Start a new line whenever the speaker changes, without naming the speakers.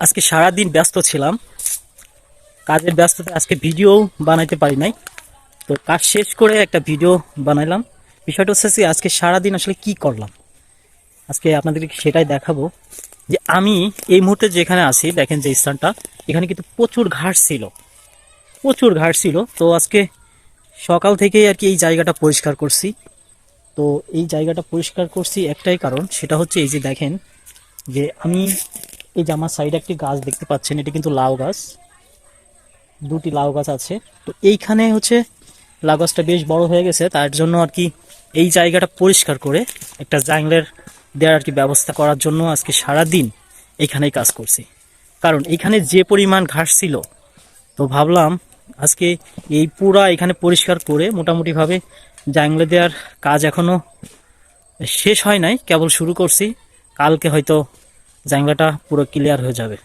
আজকে সারা দিন ব্যস্ত ছিলাম। কাজের ব্যস্ততা আজকে ভিডিও বানাইতে পারি নাই। তো কাজ শেষ করে একটা ভিডিও বানাইলাম। বিষয়টা হচ্ছে যে আজকে সারা দিন আসলে কি করলাম? আজকে আপনাদেরকে সেটাই দেখাবো যে আমি এই মুহূর্তে যেখানে আছি, দেখেন যে স্থানটা, এখানে কিন্তু প্রচুর ঘাস ছিল। প্রচুর ঘাস ছিল। তো আজকে সকাল থেকেই আর কি এই জায়গাটা পরিষ্কার করছি। তো এই জায়গাটা পরিষ্কার করছি একটাই কারণ, সেটা হচ্ছে এই যে দেখেন যে আমি এই যে আমার সাইডে একটি গাছ দেখতে পাচ্ছেন, এটি কিন্তু লাউ গাছ। দুটি লাউ গাছ আছে। তো এইখানে হচ্ছে লাউ গাছটা বেশ বড় হয়ে গেছে, তার জন্য আর কি এই জায়গাটা পরিষ্কার করে একটা জাংলের দেওয়ার আর কি ব্যবস্থা করার জন্য আজকে সারা দিন এইখানেই কাজ করছি। কারণ এখানে যে পরিমাণ ঘাস ছিল, তো ভাবলাম আজকে এই পুরা এখানে পরিষ্কার করে মোটামুটিভাবে জাংলে দেওয়ার কাজ এখনও শেষ হয় নাই, কেবল শুরু করছি। কালকে হয়তো জাংলাটা পুরো ক্লিয়ার হয়ে যাবে।